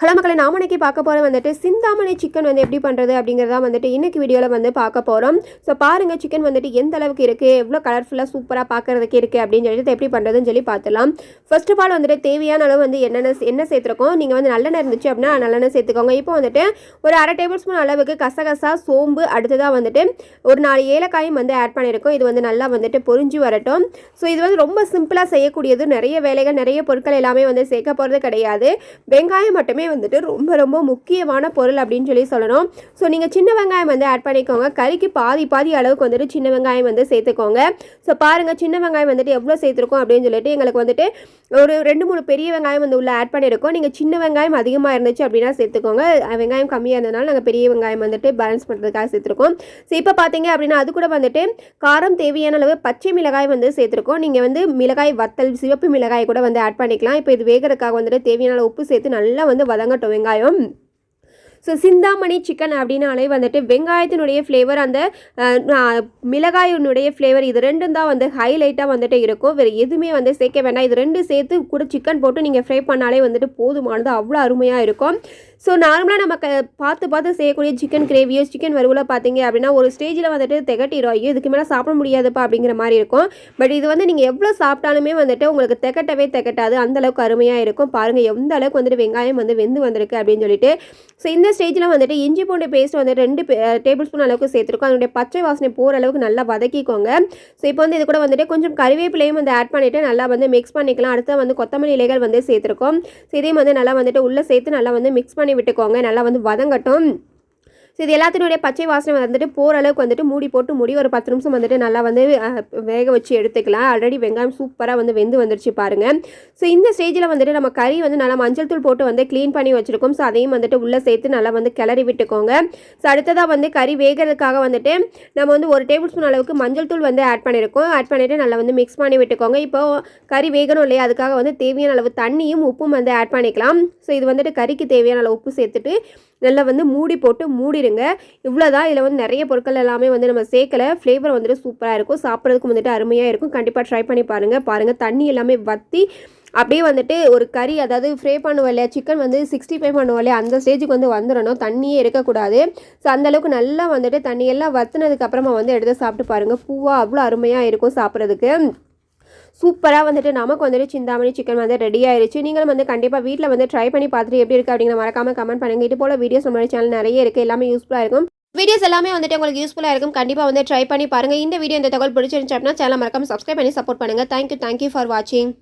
Hello மக்களை நாம இன்றைக்கி பார்க்க போகிற வந்துட்டு சிந்தாமணி சிக்கன் வந்து எப்படி பண்ணுறது அப்படிங்கிறதா வந்துட்டு இன்னைக்கு வீடியோவில் வந்து பார்க்க போகிறோம் ஸோ பாருங்கள் சிக்கன் வந்துட்டு எந்த அளவுக்கு இருக்குது எவ்வளோ கலர்ஃபுல்லாக சூப்பராக பார்க்கறதுக்கு இருக்குது அப்படின்னு சொல்லிட்டு எப்படி பண்ணுறதுன்னு சொல்லி பார்த்துலாம் ஃபர்ஸ்ட் ஆஃப் ஆல் வந்துட்டு தேவையான அளவு வந்து என்னென்ன என்ன சேர்த்துருக்கோம்? நீங்கள் வந்து நல்லெண்ணெய் இருந்துச்சு அப்படின்னா நல்லெண்ணெய் சேர்த்துக்கோங்க. இப்போ வந்துட்டு ஒரு அரை டேபிள் ஸ்பூன் அளவுக்கு கசகசா சோம்பு அடுத்ததாக வந்துட்டு ஒரு நாலு ஏலக்காயும் வந்து ஆட் பண்ணியிருக்கோம். இது வந்து நல்லா வந்துட்டு பொரிஞ்சு வரட்டும். ஸோ இது வந்து ரொம்ப சிம்பிளாக செய்யக்கூடியது. நிறைய வேலைகள் நிறைய பொருட்கள் எல்லாமே வந்து சேர்க்க போகிறது கிடையாது. வெங்காயம் மட்டுமே வந்துட்டு ரொம்ப ரொம்ப முக்கியமான பொருள் அப்படின்னு சொல்லி சொல்லணும். ஸோ நீங்கள் சின்ன வெங்காயம் வந்து ஆட் பண்ணிக்கோங்க. கறிக்கு பாதி பாதி அளவுக்கு வந்துட்டு சின்ன வெங்காயம் வந்து சேர்த்துக்கோங்க. ஸோ பாருங்கள் சின்ன வெங்காயம் வந்துட்டு எவ்வளோ சேர்த்துருக்கோம் அப்படின்னு சொல்லிட்டு எங்களுக்கு வந்துட்டு ஒரு ரெண்டு மூணு பெரிய வெங்காயம் வந்து உள்ள ஆட் பண்ணியிருக்கோம் நீங்கள் சின்ன வெங்காயம் அதிகமாக இருந்துச்சு அப்படின்னா சேர்த்துக்கோங்க. வெங்காயம் கம்மியாக இருந்ததுனால நாங்கள் பெரிய வெங்காயம் வந்துட்டு பேலன்ஸ் பண்ணுறதுக்காக சேர்த்துருக்கோம். ஸோ இப்போ பார்த்தீங்க அப்படின்னா அது கூட வந்துட்டு காரம் தேவையான அளவு பச்சை மிளகாய் வந்து சேர்த்துருக்கோம். நீங்கள் வந்து மிளகாய் வத்தல் சிவப்பு மிளகாய் கூட வந்து ஆட் பண்ணிக்கலாம். இப்போ இது வேகிறதுக்காக வந்துட்டு தேவையான அளவு உப்பு சேர்த்து நல்லா வந்து வதங்கட்டும் வெங்காயம். ஸோ சிந்தாமணி சிக்கன் அப்படின்னாலே வந்துட்டு வெங்காயத்தினுடைய ஃப்ளேவர் அந்த மிளகாயினுடைய ஃப்ளேவர் இது ரெண்டும் தான் வந்து ஹைலைட்டாக வந்துட்டு இருக்கும். வேறு எதுவுமே வந்து சேர்க்க வேண்டாம். இது ரெண்டு சேர்த்து கூட சிக்கன் போட்டு நீங்கள் ஃப்ரை பண்ணாலே வந்துட்டு போதுமானது. அவ்வளோ அருமையாக இருக்கும். ஸோ நார்மலாக நம்ம க பார்த்து பார்த்து செய்யக்கூடிய சிக்கன் கிரேவியோ சிக்கன் வறுவலோ பார்த்தீங்க அப்படின்னா ஒரு ஸ்டேஜில் வந்துட்டு திகட்டிடும் ஐயோ இதுக்கு மேலே சாப்பிட முடியாதுப்பா அப்படிங்கிற மாதிரி இருக்கும். பட் இது வந்து நீங்கள் எவ்வளோ சாப்பிட்டாலுமே வந்துட்டு உங்களுக்கு திகட்டவே திகட்டாது. அந்த அளவுக்கு அருமையாக இருக்கும். பாருங்கள் எந்த அளவுக்கு வந்துட்டு வெங்காயம் வந்து வெந்து வந்திருக்கு அப்படின்னு சொல்லிட்டு. ஸோ இந்த ஸ்டேஜில் வந்துட்டு இஞ்சி பூண்டு பேஸ்ட் வந்து ரெண்டு டேபிள் ஸ்பூன் அளவுக்கு சேர்த்துருக்கோம். அதனுடைய பச்சை வாசனை போகிற அளவுக்கு நல்லா வதக்கிக்கோங்க. ஸோ இப்போ வந்து இது கூட வந்துட்டு கொஞ்சம் கருவேப்பிலையும் வந்து ஆட் பண்ணிவிட்டு நல்லா வந்து மிக்ஸ் பண்ணிக்கலாம். அடுத்து வந்து கொத்தமல்லி இலைகள் வந்து சேர்த்துருக்கோம். ஸோ இதையும் வந்து நல்லா வந்துட்டு உள்ளே சேர்த்து நல்லா வந்து மிக்ஸ் பண்ணி விட்டுக்கோங்க. நல்லா வந்து வதங்கட்டும். ஸோ இது எல்லாத்தினுடைய பச்சை வாசனை வந்துட்டு போகிற அளவுக்கு வந்துட்டு மூடி போட்டு மூடி ஒரு பத்து நிமிஷம் வந்துட்டு நல்லா வந்து வேக வச்சு எடுத்துக்கலாம். ஆல்ரெடி வெங்காயம் சூப்பராக வந்து வெந்து வந்துருச்சு பாருங்கள் ஸோ இந்த ஸ்டேஜில் வந்துட்டு நம்ம கறி வந்து நல்லா மஞ்சள் தூள் போட்டு வந்து க்ளீன் பண்ணி வச்சுருக்கோம். ஸோ அதையும் வந்துட்டு உள்ளே சேர்த்து நல்லா வந்து கிளறி விட்டுக்கோங்க. ஸோ அடுத்ததாக வந்து கறி வேகிறதுக்காக வந்துட்டு நம்ம வந்து ஒரு டேபிள் ஸ்பூன் அளவுக்கு மஞ்சள் தூள் வந்து ஆட் பண்ணியிருக்கோம் ஆட் பண்ணிவிட்டு நல்லா வந்து மிக்ஸ் பண்ணி விட்டுக்கோங்க. இப்போ கறி வேகணும் இல்லையா? அதுக்காக வந்து தேவையான அளவு தண்ணியும் உப்பும் வந்து ஆட் பண்ணிக்கலாம். ஸோ இது வந்துட்டு கறிக்கு தேவையான அளவு உப்பு சேர்த்துட்டு நல்லா வந்து மூடி போட்டு மூடிடுங்க. இவ்வளோ தான் இதில் வந்து நிறைய பொருட்கள் எல்லாமே வந்து நம்ம சேர்க்கல. ஃப்ளேவர் வந்துட்டு சூப்பராக இருக்கும். சாப்பிட்றதுக்கு வந்துட்டு அருமையாக இருக்கும். கண்டிப்பாக ட்ரை பண்ணி பாருங்கள் பாருங்கள் தண்ணி எல்லாமே வற்றி அப்படியே வந்துட்டு ஒரு கறி அதாவது ஃப்ரே பண்ணுவோம் இல்லையா? சிக்கன் வந்து சிக்ஸ்டி ஃபைவ் பண்ணுவோம் இல்லையா? அந்த ஸ்டேஜுக்கு வந்து வந்துடணும். தண்ணியே இருக்கக்கூடாது. ஸோ அந்தளவுக்கு நல்லா வந்துட்டு தண்ணியெல்லாம் வத்துனதுக்கப்புறமா வந்து எடுத்து சாப்பிட்டு பாருங்கள் பூவாக அவ்வளோ அருமையாக இருக்கும் சாப்பிட்றதுக்கு. சூப்பராக வந்துட்டு நமக்கு வந்துட்டு சிந்தாமணி சிக்கன் வந்து ரெடி ஆயிடுச்சு நீங்களும் வந்து கண்டிப்பாக வீட்டில் வந்து ட்ரை பண்ணி பார்த்துட்டு எப்படி இருக்குது அப்படிங்கிற மறக்காமல் கமெண்ட் பண்ணுங்கள் இது போல் வீடியோஸ் நம்மளோட சேனல் நிறைய இருக்குது எல்லாமே யூஸ்ஃபுல்லாக இருக்கும். வீடியோஸ் எல்லாமே வந்துட்டு உங்களுக்கு யூஸ்ஃபுல்லாக இருக்கும். கண்டிப்பாக வந்து ட்ரை பண்ணி பாருங்கள் இந்த வீடியோ இந்த தகவல் பிடிச்சிருந்துச்சு அப்படின்னா சேனல் மறக்காமல் சப்ஸ்கிரைப் பண்ணி சப்போர்ட் பண்ணுங்கள் தேங்க்யூ தேங்க்யூ ஃபார் வாட்சிங்